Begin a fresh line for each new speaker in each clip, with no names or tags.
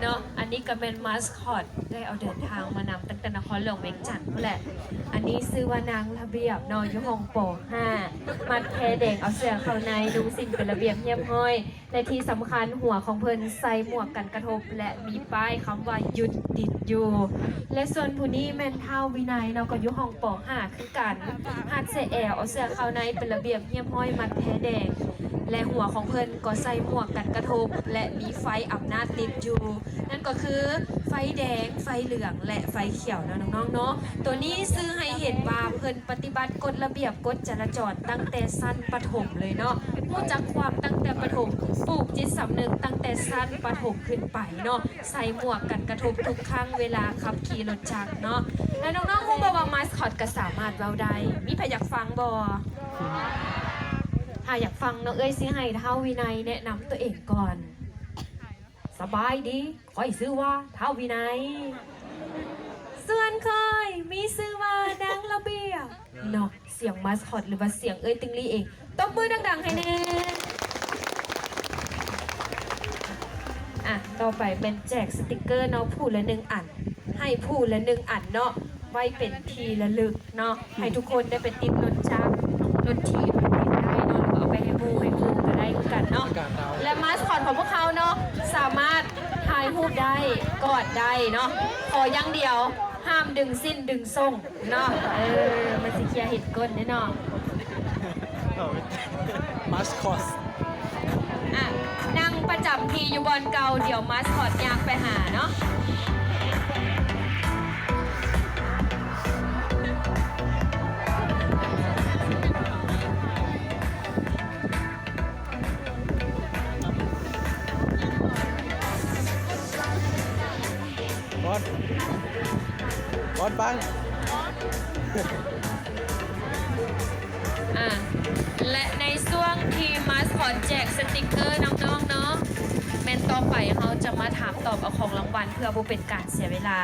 เนาะอันนี้ก็เป็นมาสคอตได้เอาเดินทางมานำตั้งแต่นครหลวงเวียงจันทร์แหละ อันนี้ซื้อว่านางระเบียบนอนยุหงโปห้ามัดแพเด็กเอาเสื้อเข้าในดูสิ่งเป็นระเบียบเรียบห้อยและที่สำคัญหัวของเพิ่นใส่หมวกกันกระทบ และมีป้ายคำว่าหยุดติดอยู่ และส่วนผู้นี้แม่นเท่าวินัยเนาะก็ยุหงโปห้าคือกัน เสแอลเอาเสื้อเข้าในเป็นระเบียบเงียบห้อยมัดแพแดง และหัวของเพิ่นก็ใส่หมวกกันกระทบ และมีไฟอับหน้าติดอยู่ นั่นก็คือไฟแดง ไฟเหลือง และไฟเขียวนะน้องๆเนาะตัวนี้ซื้อให้เห็นว่าเพิ่นปฏิบัติกฎระเบียบกฎจราจรตั้งแต่สั้นประถมเลยเนาะ รู้จักความตั้งแต่ประถมปลูกจิตสำนึกตั้งแต่สั้นประถมขึ้นไปเนาะใส่หมวกกันกระทบทุกครั้งเวลาขับขี่รถจักรเนาะและน้องๆคงบว่ามาสคอตก็สามารถเว้าได้มีใครอยากฟังบ่ถ้าอยากฟังน้องเอ้ยสิให้เท้าวินัยแนะนำตัวเองก่อน สบายดีคอยซื้อว่าเท้าวินัย ส่วนเคยมีซื้อว่านางระเบียบเนาะเสียงมาสคอตหรือว่าเสียงเอ้ยติงลี่เองตบมือดังๆให้แน่อะต่อไปเป็นแจกสติกเกอร์เนาะผู้ละหนึ่งอัน ให้ผู้ละหนึ่งอันเนาะไว้เป็นทีละลึกเนาะให้ทุกคนได้ไปติดรถจักรรถถีบรถติดได้เนาะหรือว่าเอาไปให้ผู้ให้ผู้ก็ได้คือกันเนาะและมาสคอตของพวกเขาเนาะสามารถถ่ายรูปได้กอดได้เนาะขออย่างเดียว ห้ามดึงสิ้นดึงส่งเนาะเออมันสิเคลียร์เห็ดก้นแน่เนาะ
มาสคอต
อะนั่งประจำทีอยู่บอลเก่าเดี๋ยวมาสคอตยางไปหาเนาะ
บอลไป
อะและในช่วงทีมมาสคอตแจกสติกเกอร์น้องๆเนาะแมนต่อไปเขาจะมาถามตอบเอาของรางวัลเพื่อบ่เป็นการเสียเวลา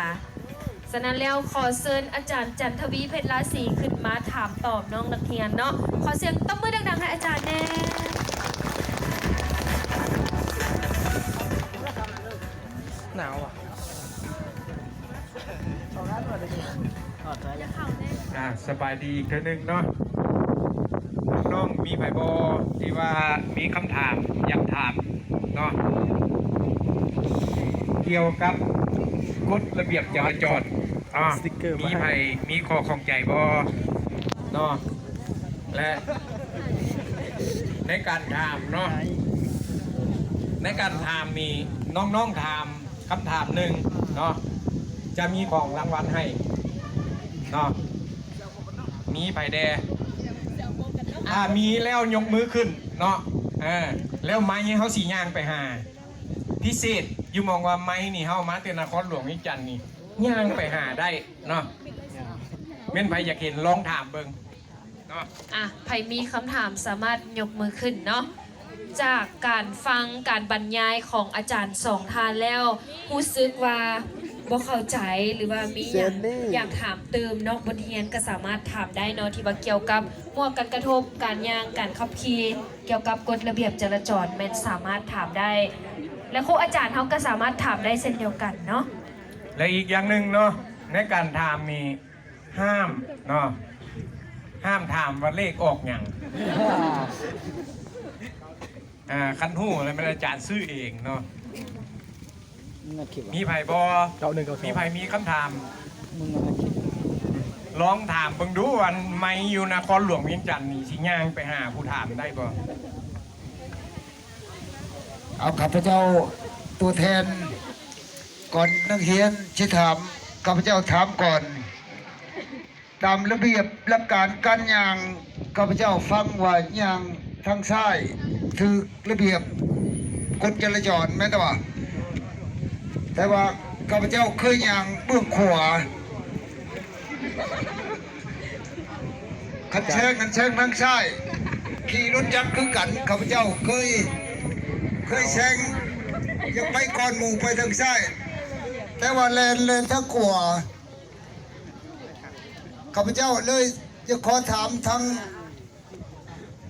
ฉะนั้นแล้วขอเชิญอาจารย์จันทวีเพชรราศีขึ้นมาถามตอบน้องนักเรียนเนาะขอเสียงตบมือดังๆให้อาจารย์แน่
หนาวอะ
สบายดีอีกเท่านึงเนาะน้องๆมีไผบอที่ว่ามีคำถามอยากถามเนาะเกี่ยวกับกฎระเบียบจราจรอ่า
สติ๊กเกอร์มา
มี
ให้
ไผมีข้อข้องใจบอเนาะและในการถามเนาะ ในการถามมีน้องๆถามคำถามหนึ่งเนาะจะมีของรางวัลให้เนาะ มีไผ่แดอ่ามีแล้วยกมือขึ้นเนาะเออแล้วไม้นี่เขาสีย่างไปหา พิเศษอยู่มองว่าไม้นี่เขามาเตือนนครหลวงวิจันทร์นี่ย่างไปหาได้เนาะเม่นไผอยากเห็นลองถามเบิงเนาะ
อะใครมีคำถามสามารถยกมือขึ้นเนาะจากการฟังการบรรยายของอาจารย์สองทานแล้วรู้สึกว่า บ่เข้าใจหรือว่ามีอย่างอยากถามเติมนอกบทเรียนก็สามารถถามได้เนาะที่ว่าเกี่ยวกับหมวกกันกระทบการย่างการขับขี่เกี่ยวกับกฎระเบียบจราจรแม่นสามารถถามได้ และครูอาจารย์เขาก็สามารถถามได้เช่นเดียวกันเนาะ
และอีกอย่างหนึ่งเนาะในการถามมีห้ามเนาะห้ามถามว่าเลขออกอย่างอ่าคันหูอะไรเป็นอาจารย์ซื้อเองเนาะ
น่าคิดว่า
มีไผ่บอ
เก้าหนึ่งเก้าสอง
มีไผ่มีคำถาม
มึงน่าคิด
ลองถามเบิ่งดูวันไม่อยู่นครหลวงเวียงจันทน์นี่สิย่างไปหาผู้ถามได้บ่
เอาข้าพเจ้าตัวแทน ก่อนนักเรียนชิถามข้าพเจ้าถามก่อน ตามระเบียบหลักการการยางข้าพเจ้าฟังว่ายางทางซ้ายถือระเบียบกฎจราจรแม่นแต่ว่า แต่ว่าข้าพเจ้าเคยยางเบื้องขวาคันแช่งคันแช่งทางซ้ายขี่รถจักรคือกันข้าพเจ้าเคย เคยแซงยังไปก่อนหมู่ไปทางซ้ายแต่ว่าแลนแลนทางขวาข้าพเจ้าเลยจะขอถามทาง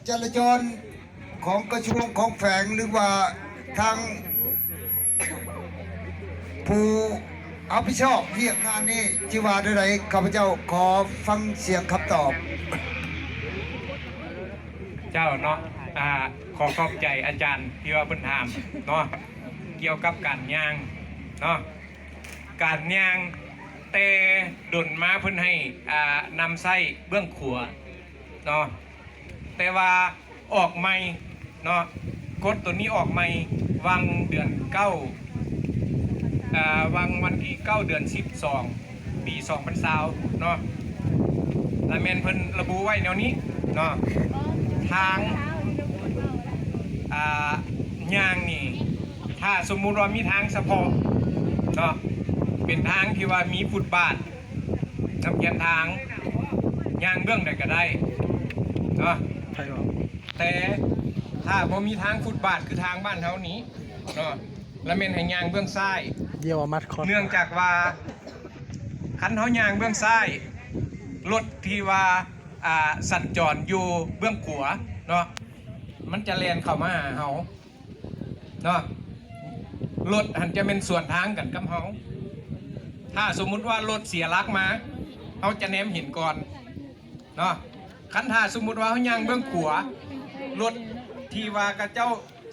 จราจรของกระทรวงของแฝงหรือว่าทาง ผู้เอาผิดชอบเรียกงานนี้ที่ว่าด้วยไรข้าพเจ้าขอฟังเสียงคำตอบ
เจ้าเนาะอ่าขอขอบใจอาจารย์ที่ว่าเพิ่นถามเนาะเกี่ยวกับการย่างเนาะการย่างแต่ดนมาเพิ่นให้อ่านำไส้เบื้องขัวเนาะแต่ว่าออกใหม่เนาะกฎตัวนี้ออกใหม่วังเดือนเก้า วังวันที่เก้าเดือนสิบสองปีสองพันสาวเนาะแล้วแมนเพิ่นระบุไว้แนวนี้เนาะทางอ่าย่างนี่ถ้าสมมุติว่ามีทางเฉพาะเนาะเป็นทางที่ว่ามีฟุตบาทนำเกียนทางย่างเบื้องใดก็ได้เนาะ
ใช่หรอ
แต่ถ้าบ่มีทางฟุตบาทคือทางบ้านเท่านี้เนาะแล้วเมนให้ย่างเบื้องซ้าย
เยี่ยวมัดคอ
เนื่องจากว่าคันเฮายางเบื้องซ้ายรถที่ว่าอ่าสัญจรอยู่เบื้องขวาเนาะมันจะแลนเข้ามาหาเฮาเนาะรถหันจะเป็นส่วนทางกันกับเฮาถ้าสมมุติว่ารถเสียหลักมาเฮาจะแนมห็นก่อนเนาะคันถ้าสมมุติว่าเฮายางเบื้องขวารถที่ว่ากระเจ้า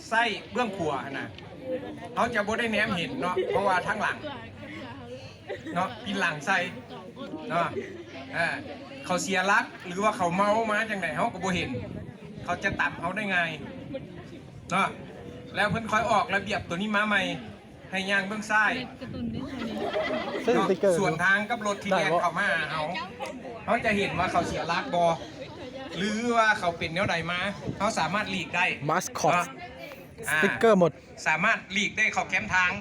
ไส้เบื้องขวาน่ะ เขาจะบ่ได้แนมเห็นเนาะเพราะว่าทั้งหลังเนาะกินหลังใส่เนาะอ่าเขาเสียหลักหรือว่าเขาเมามาจังไหนเขาก็บ่เห็น เขาจะตัดเขาได้ไงเนาะแล้วเพิ่นคอยออกระเบียบตัวนี้มาใหม่ให้ย่างเบื้องซ้าย
เส้นส
เนาะ
ติ๊กเกอร์
ส่วนทางกับรถที่แล่นเข้ามาหาเขาเขาจะเห็นว่าเขาเสียหลักบอหรือว่าเขาเป็นแนวใดมาเขาสามารถหลีกได้
มาสคอต
เนาะ
สติ๊กเกอร์หมด
สามารถหลีกได้เข้าแคมป์ทาง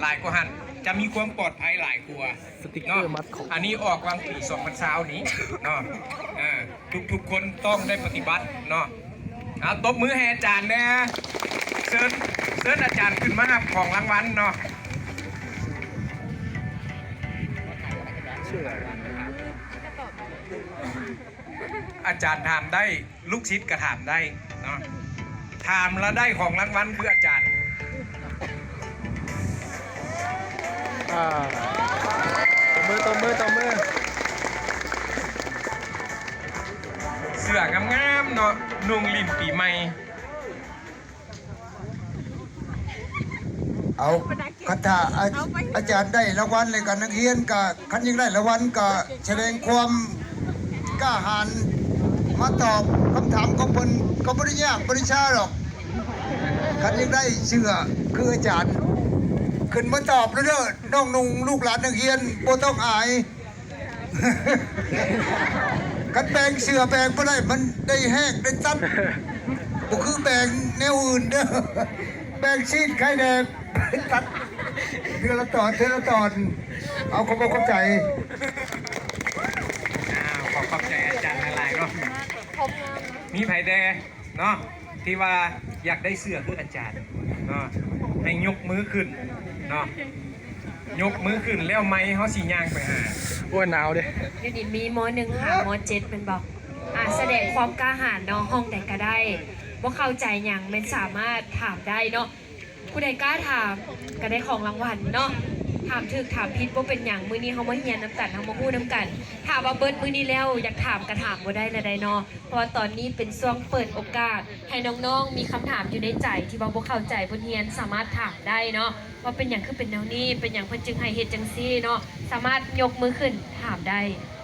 หลายกว่าหันจะมีความปลอดภัยหลายกว่า
สติ๊กเกอ
เนาะ
ร์มัดของ
อันนี้ออกวางปีสองพันสาวนี้เนาะอ่าทุกทุกๆคนต้องได้ปฏิบัติเนาะเอาตบมือให้อาจารย์นะเชิญเชิญอาจารย์ขึ้นมารับของรางวัลเนาะ
ชื่ออะไร
อาจารย์ถามได้ลูกศิษย์ก็ถามได้เนาะ ถามแล้วได้ของรางวัลคืออาจารย์
อ่าตบมือตบมือตบมือ
เสื้องามๆเนาะนุ่งลิ่นปีใหม่
เอาคาถาอาอาจารย์ได้รางวัลเลยกันนักเรียนกับคันยิ่งได้รางวัลก็แสดงความกล้าหาญมาตอบ คำถามของเพิ่นก็บ่ได้ยากบ่ได้ช้าหรอกคันยิ่งได้เชื่อคืออาจารย์ ขึ้นมาตอบแล้วเด้อน้องนุ่งลูกหลานนักเรียนบ่ต้องอายกันแบ่งเสือแบ่งบ่ได้มันได้แห้งได้ตัดบ่คือแบ่งแนวอื่นเด้อแบ่งซีดไข่แดงตัดเทือละตอนเทือละตอน เอาขาบอกเข้าใจ
อ้าวขอขอบใจอาจารย์หลายๆเนาะ มีไผแดเนาะที่ว่าอยากได้เสื้อคืออาจารย์เนาะให้ยกมือขึ้นเนาะยกมือขึ้นแล้วไม้เขาสีย่างไปหา
อ้วนหนาวเด้
เดี๋ยวนี้มีมหนึ่งหามเจ็ดเป็นบอกอ่าแสดงความกล้าหาญเนาะห้องใดก็ได้ว่าเข้าใจอย่างมันสามารถถามได้เนาะผู้ใดกล้าถามก็ได้ของรางวัลเนาะ ถามถึกถามผิดว่าเป็นอย่างมือนี้เขามาเฮียนน้ำกันเขามาพูดน้ำกันถามว่าเบิร์ดมือนี้แล้วอยากถามก็ถามบ่ได้ละใดเนาะเพราะว่าตอนนี้เป็นช่วงเปิดโอกาส ให้น้องๆมีคำถามอยู่ในใจที่ว่าบ่เข้าใจบนเฮียนสามารถถามได้เนาะว่าเป็นอย่างคือเป็นแนวนี้ เป็นอย่างเพิ่นจึงให้เฮ็ดจังซี่เนาะสามารถยกมือขึ้นถามได้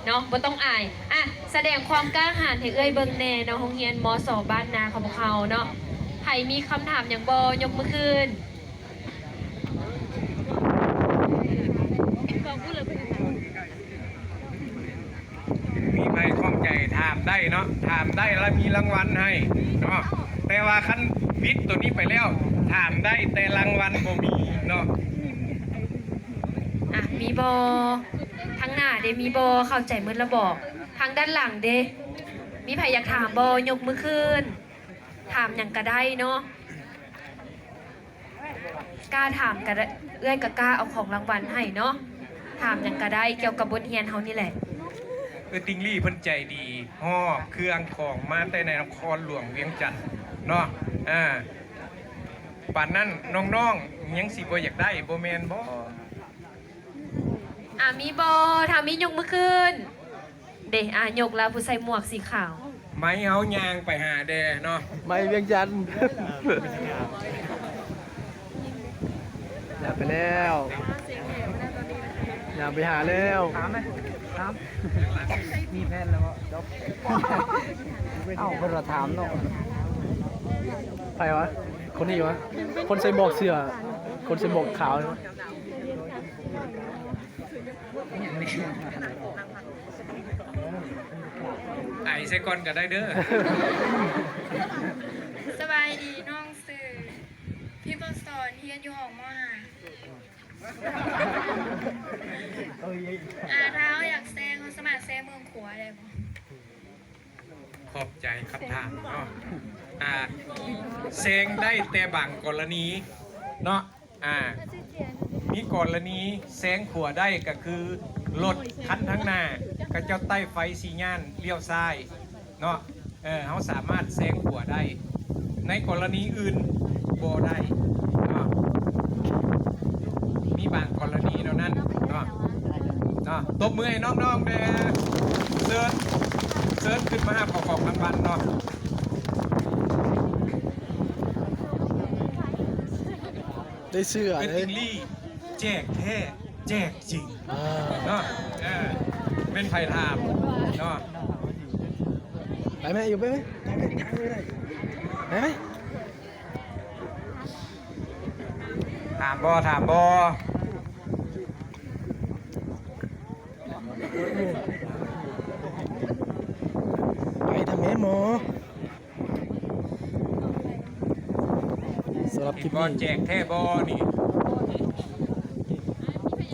เนาะบ่ต้องอายอะแสดงความกล้าหาญให้เอ้ยเบิ่งแน่เนาะโรงเรียนมสบ้านนาของพวกเขาเนาะใครมีคำถามอย่างบ่ยกมือขึ้น
มีไผข้องใจถามได้ เนาะถามได้แล้วมีรางวัลให้เนาะแต่ว่าคันวิทย์ตัวนี้ไปแล้วถามได้แต่รางวัลบ่มีเนาะ
อะมีบอทางหน้าเดมีบอเข้าใจหมืดแล้วบอกทางด้านหลังเดมีใครอยากถามบอยกมือขึ้น ถามอย่างก็ได้เนาะกล้าถามก็ได้เอื้อยก็กล้าเอาของรางวัลให้เนาะถามอย่างก็ได้เกี่ยวกับบทเรียนเฮานี่แหละ
ออติงลี่เพิ่นใจดีห่อเครื่องของมาแต่ในนครหลวงเวียงจันทน์เนาะอ่าป่านนั้นน้องๆยังสิบ่อยากได้บ่แม่นบ่
อะมีบอทามียกมือขึ้น เดะอะยกแล้วผู้ใส่หมวกสีขาว
ไม้เฮายางไปหาแดเนาะ
ไม่เวียงจันทร์อย่าไปแล้ว อย่าไปหาแล้วถามไหมถามมีแพนแล้วจบเอ้าคนเราถามเนาะใครวะ คนนี้วะ คนใส่หมวกเสื้อ คนใส่หมวกขาวใช่ไหม
ไอใส่ก่อนก็ได้เด้อ
สบายดีน้องสื่อพี่บอสอนเฮียนอยู่ห้องมหา อาเท้าอยากแซงเขาสมัครแซงเมืองขัวได้ปะ
ขอบใจคำถามเนาะอ่าเซงได้แต่บางกรณีเนาะอ่ามีกรณีแซงขัวได้ก็คือรถคันทั้งหน้าก็เจ้าใต้ไฟสีญาณเลี้ยวซ้ายเนาะเออเขาสามารถแซงขัวได้ ในกรณีอื่นบ่ได้ มีบางกรณีเท่านั้นเนาะเนาะตบมือให้น้องๆเด้อเซิร์ชเซิร์ชขึ้นมาประกอบรางวัลเนาะ
ได้เสื้อ
เป็น
เล
ติ
ย
งลี่แจกแท้แจกจริง
อ่า
เนาะเออเป็นไผ่ถามเนาะ
ไปไหมอยู่ไปไหมไปไหม
ถามบอถามบอ
ไปทำแม่หมอ สำหรับคลิ
เห็น
ป
บอ
นี้
แจกแท่บอนี่